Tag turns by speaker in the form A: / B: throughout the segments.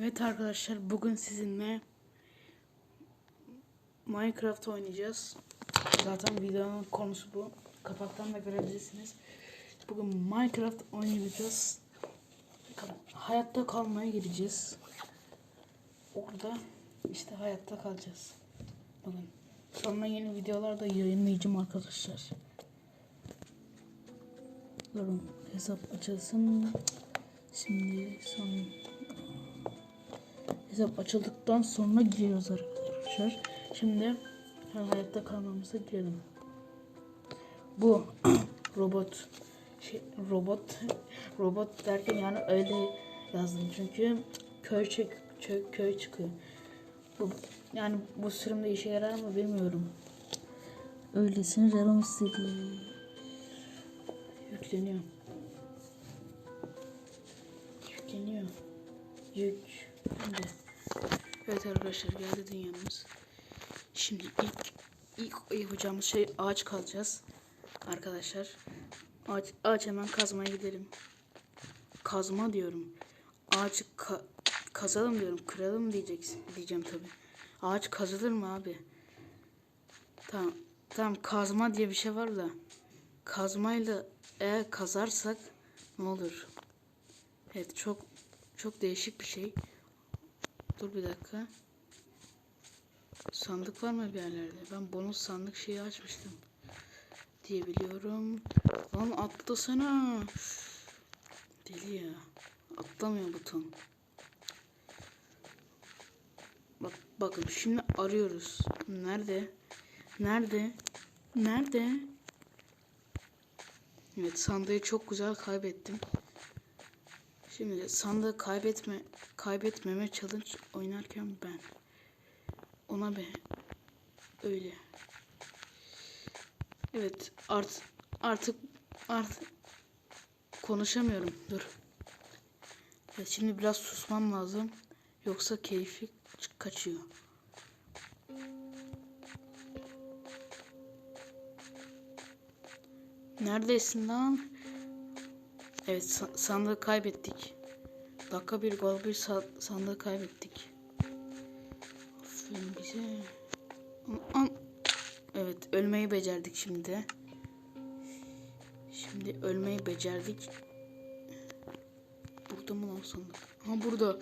A: Evet arkadaşlar bugün sizinle Minecraft oynayacağız. Zaten videonun konusu bu. Kapaktan da görebilirsiniz. Bugün Minecraft oynayacağız. Hayatta kalmaya gideceğiz. Orada işte hayatta kalacağız. Bugün. Sonra yeni videolar da yayınlayacağım arkadaşlar. Durun hesap açılsın. Şimdi son hesap açıldıktan sonra giriyoruz arkadaşlar. Şimdi hayatta kalmamıza girelim. Bu robot şey, robot robot derken yani öyle yazdım çünkü köy çık köy, köy çıkıyor. Bu, yani bu sürümde işe yarar mı bilmiyorum. Öylesine canım istedi. Yükleniyor. Yükleniyor. Yük. Şimdi. Evet arkadaşlar geldi dünyamız. Şimdi ilk ilk yapacağımız şey ağaç kalacağız. Arkadaşlar. Ağaç, ağaç hemen kazmaya gidelim. Kazma diyorum. Ağaçı ka- kazalım diyorum. Kıralım diyeceksin diyeceğim tabi. Ağaç kazılır mı abi? Tamam. Tamam kazma diye bir şey var da. Kazmayla eğer kazarsak ne olur? Evet çok çok değişik bir şey. Dur bir dakika. Sandık var mı bir yerlerde? Ben bonus sandık şeyi açmıştım. Diye biliyorum. Lan atlasana. Deli ya. Atlamıyor buton. Bak bakın şimdi arıyoruz. Nerede? Nerede? Nerede? Evet sandığı çok güzel kaybettim. Şimdi sandığı kaybetme kaybetmeme challenge oynarken ben ona be öyle. Evet art artık artık konuşamıyorum. Dur. Evet, şimdi biraz susmam lazım. Yoksa keyfi kaçıyor. Neredesin lan? Evet sa- sandığı kaybettik. Dakika bir gol bir sa- sandığı kaybettik. Aferin bize. Evet ölmeyi becerdik şimdi. Şimdi ölmeyi becerdik. Burada mı lan sandık? Ha burada.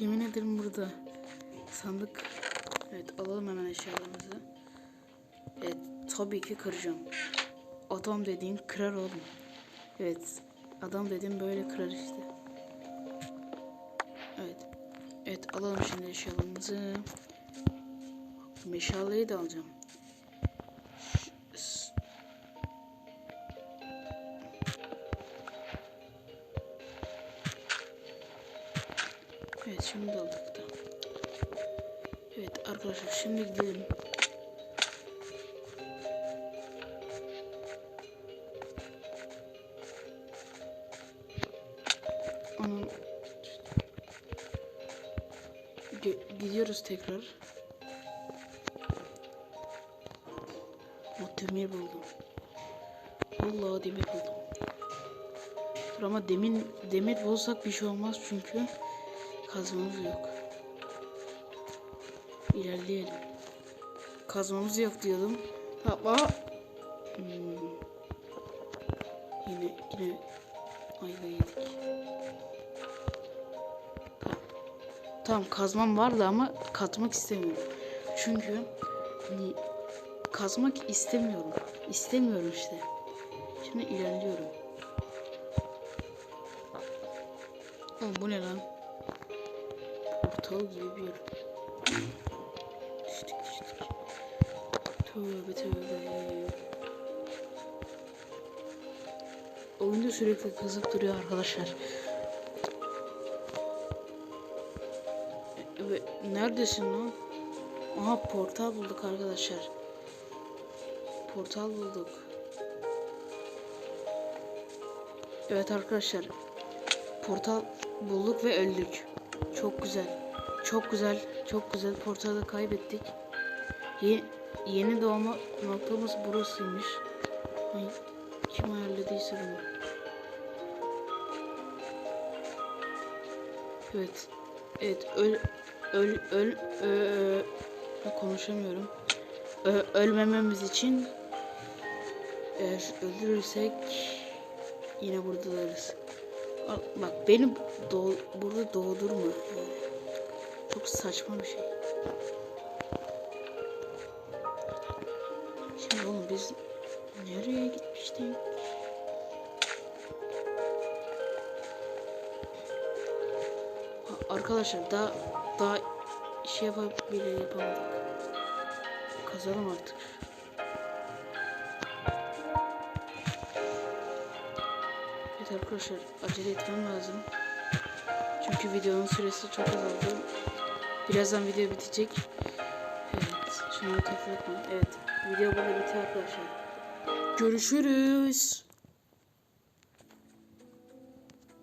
A: Yemin ederim burada. Sandık. Evet alalım hemen eşyalarımızı. Evet tabii ki kıracağım. Adam dediğin kırar oğlum. Evet. Adam dediğin böyle kırar işte. Evet. Evet alalım şimdi eşyalarımızı. Meşaleyi de alacağım. Evet şimdi aldık da. Evet arkadaşlar şimdi gidelim. Gidiyoruz tekrar. O demir buldum. Vallahi demir buldum. Dur ama demin demir bulsak bir şey olmaz çünkü kazmamız yok. İlerleyelim. Kazmamız yok diyordum. Tamam. Hmm. Yine yine ayva yedik. Tamam. Kazmam vardı ama katmak istemiyorum. Çünkü hani kazmak istemiyorum. İstemiyorum işte. Şimdi ilerliyorum. Oğlum bu ne lan? Portal gibi bir yer. Düştük düştük. Tövbe tövbe. Oyunda sürekli kazıp duruyor arkadaşlar. Ve neredesin lan? Aha portal bulduk arkadaşlar. Portal bulduk. Evet arkadaşlar. Portal bulduk ve öldük. Çok güzel. Çok güzel. Çok güzel. Portalı kaybettik. Ye yeni doğma noktamız burasıymış. Ay, kim ayarladıysa bunu. Evet. Evet öl öl öl ö- konuşamıyorum. Ö- ölmememiz için eğer öldürürsek yine burada oluruz. Al, Bak beni doğ burada doğdurma. Yani. Çok saçma bir şey. Şimdi oğlum biz nereye gitmiştik? Arkadaşlar daha daha şey yapabilir yapamadık. Kazalım artık. Evet arkadaşlar acele etmem lazım. Çünkü videonun süresi çok azaldı. Birazdan video bitecek. Evet. Şunu kapatma. Evet. Video burada bitiyor arkadaşlar. Görüşürüz.